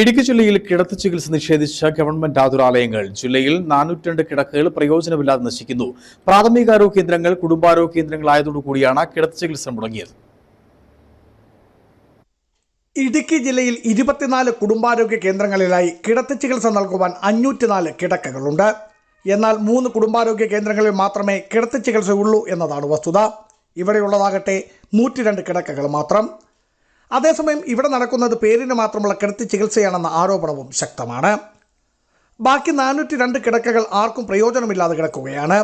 ഇടുക്കി ജില്ലയിൽ കിടത്തി ചികിത്സ നിഷേധിച്ച ഗവൺമെന്റ് ആതുരാലയങ്ങൾ ജില്ലയിൽ നാനൂറ്റിരണ്ട് കിടക്കകൾ പ്രയോജനമില്ലാതെ നശിക്കുന്നു. പ്രാഥമികാരോഗ്യ കേന്ദ്രങ്ങൾ കുടുംബാരോഗ്യ കേന്ദ്രങ്ങളായതോടുകൂടിയാണ് കിടത്തി ചികിത്സ മുടങ്ങിയത്. ഇടുക്കി ജില്ലയിൽ ഇരുപത്തിനാല് കുടുംബാരോഗ്യ കേന്ദ്രങ്ങളിലായി കിടത്തി ചികിത്സ നൽകുവാൻ അഞ്ഞൂറ്റിനാല് കിടക്കകളുണ്ട്. എന്നാൽ മൂന്ന് കുടുംബാരോഗ്യ കേന്ദ്രങ്ങളിൽ മാത്രമേ കിടത്തി ചികിത്സയുള്ളൂ എന്നതാണ് വസ്തുത. ഇവിടെയുള്ളതാകട്ടെ നൂറ്റി രണ്ട് കിടക്കകൾ മാത്രം. അതേസമയം ഇവിടെ നടക്കുന്നത് പേരിന് മാത്രമുള്ള കിടത്തി ചികിത്സയാണെന്ന ആരോപണവും ശക്തമാണ്. ബാക്കി നാനൂറ്റി രണ്ട് കിടക്കകൾ ആർക്കും പ്രയോജനമില്ലാതെ കിടക്കുകയാണ്.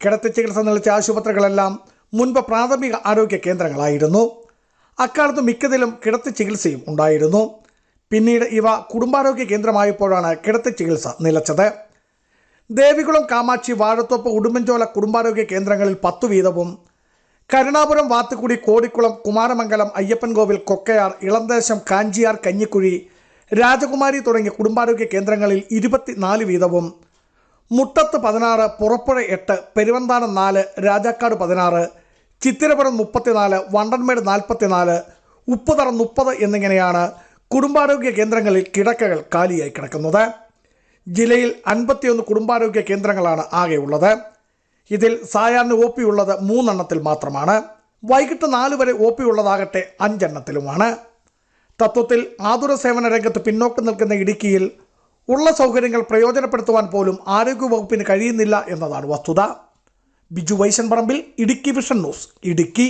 കിടത്തി ചികിത്സ നിലച്ച ആശുപത്രികളെല്ലാം മുൻപ് പ്രാഥമിക ആരോഗ്യ കേന്ദ്രങ്ങളായിരുന്നു. അക്കാലത്ത് മിക്കതിലും കിടത്തി ചികിത്സയും ഉണ്ടായിരുന്നു. പിന്നീട് ഇവ കുടുംബാരോഗ്യ കേന്ദ്രമായപ്പോഴാണ് കിടത്തി ചികിത്സ നിലച്ചത്. ദേവികുളം കാമാക്ഷി വാഴത്തോപ്പ് ഉടുമ്പൻചോല കുടുംബാരോഗ്യ കേന്ദ്രങ്ങളിൽ പത്തു വീതവും കരുണാപുരം വാത്തുകുടി കോടിക്കുളം കുമാരമംഗലം അയ്യപ്പൻ അയ്യപ്പൻകോവിൽ കൊക്കയാർ ഇളന്തേശം കാഞ്ചിയാർ കഞ്ഞിക്കുഴി രാജകുമാരി തുടങ്ങിയ കുടുംബാരോഗ്യ കേന്ദ്രങ്ങളിൽ ഇരുപത്തിനാല് വീതവും. മുട്ടത്ത് പതിനാറ് പുറപ്പുഴ എട്ട് പെരുവന്താനം നാല് രാജാക്കാട് പതിനാറ് ചിത്തിരപുരം മുപ്പത്തിനാല് വണ്ടൻമേട് നാൽപ്പത്തിനാല് ഉപ്പുതറ മുപ്പത് എന്നിങ്ങനെയാണ് കുടുംബാരോഗ്യ കേന്ദ്രങ്ങളിൽ കിടക്കകൾ കാലിയായി കിടക്കുന്നത്. ജില്ലയിൽ അൻപത്തിയൊന്ന് കുടുംബാരോഗ്യ കേന്ദ്രങ്ങളാണ് ആകെയുള്ളത്. ഇതിൽ സായാഹ്ന ഒ പി ഉള്ളത് മൂന്നെണ്ണത്തിൽ മാത്രമാണ്. വൈകിട്ട് നാല് വരെ ഒ പി ഉള്ളതാകട്ടെ അഞ്ചെണ്ണത്തിലുമാണ്. തത്വത്തിൽ ആതുര സേവന രംഗത്ത് പിന്നോക്കം നിൽക്കുന്ന ഇടുക്കിയിൽ ഉള്ള സൗകര്യങ്ങൾ പ്രയോജനപ്പെടുത്തുവാൻ പോലും ആരോഗ്യവകുപ്പിന് കഴിയുന്നില്ല എന്നതാണ് വസ്തുത. ബിജു വൈശൻ പറമ്പിൽ ഇടുക്കി വിഷൻ ന്യൂസ് ഇടുക്കി.